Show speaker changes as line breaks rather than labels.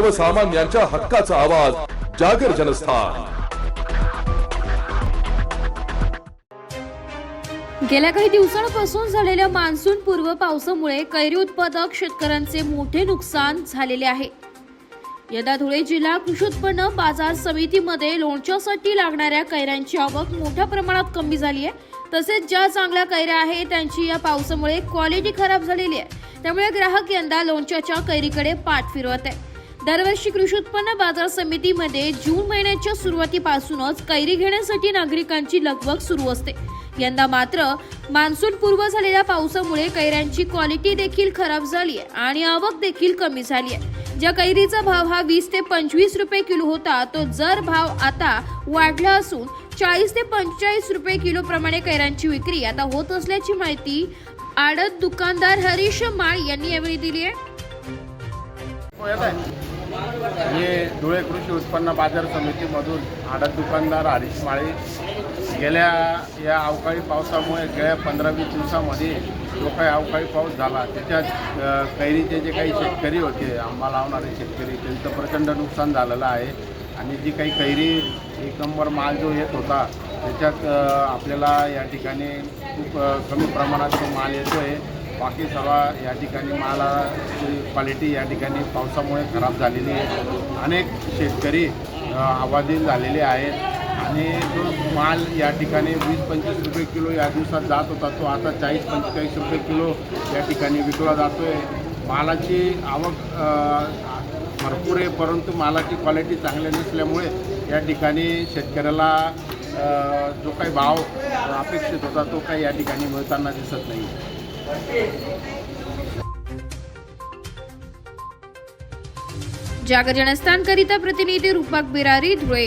सर्वसामान्यांच्या हक्काचा आवाज जागर जनस्थान.
गेल्या काही दिवसांपासून झालेल्या मान्सून पूर्व पावसामुळे कैरी उत्पादक शेतकऱ्यांचे मोठे नुकसान झालेले आहे. यंदा धुळे जिल्हा कृषी उत्पन्न बाजार समितीमध्ये लोणच्यासाठी लागणाऱ्या कैऱ्यांची आवक मोठ्या प्रमाणात कमी झाली आहे. तसेच ज्या चांगल्या कैऱ्या आहेत त्यांची या पावसामुळे क्वालिटी खराब झालेली आहे. त्यामुळे ग्राहक यंदा लोणच्याच्या कैरीकडे पाठ फिरवत आहे. दरवर्षी कृषी उत्पन्न बाजार समितीमध्ये जून महिन्याच्या सुरुवातीपासूनच कैरी घेण्यासाठी नागरिकांची लगबग सुरू असते. यंदा मात्र मान्सून पूर्व झालेल्या पावसामुळे कैऱ्यांची क्वालिटी देखील खराब झाली आहे आणि आवक देखील कमी झाली आहे ज्या कैरीचा भाव हा वीस ते पंचवीस रुपये किलो होता तो जर भाव आता वाढला असून चाळीस ते पंचेचाळीस रुपये किलो प्रमाणे कैऱ्यांची विक्री आता होत असल्याची माहिती आडत दुकानदार हरीश माळ यांनी यावेळी दिली आहे
हो, आहे मी धुळे कृषी उत्पन्न बाजार समितीमधून आडत दुकानदार हरीश माळी. गेल्या या अवकाळी पावसामुळे गेल्या पंधरा वीस दिवसामध्ये जो काही अवकाळी पाऊस झाला त्याच्यात कैरीचे जे काही शेतकरी होते आंबा लावणारे शेतकरी त्यांचं प्रचंड नुकसान झालेलं आहे. आणि जी काही कैरी एक नंबर माल जो येत होता त्याच्यात आपल्याला या ठिकाणी खूप कमी प्रमाणात तो माल येतो आहे बाकी सर्व या ठिकाणी मालाची क्वालिटी या ठिकाणी पावसामुळे खराब झालेली आहे. अनेक शेतकरी आवाधीन झालेले आहेत. आणि जो माल या ठिकाणी वीस पंचवीस रुपये किलो या दिवसात जात होता. तो आता चाळीस पंचेचाळीस रुपये किलो या ठिकाणी विकला जातो आहे मालाची आवक भरपूर आहे परंतु मालाची क्वालिटी चांगली नसल्यामुळे या ठिकाणी शेतकऱ्याला जो काही भाव अपेक्षित होता तो काही या ठिकाणी मिळताना दिसत नाही.
जागर जनस्थानकरिता प्रतिनिधी रूपक बिरारी धुळे।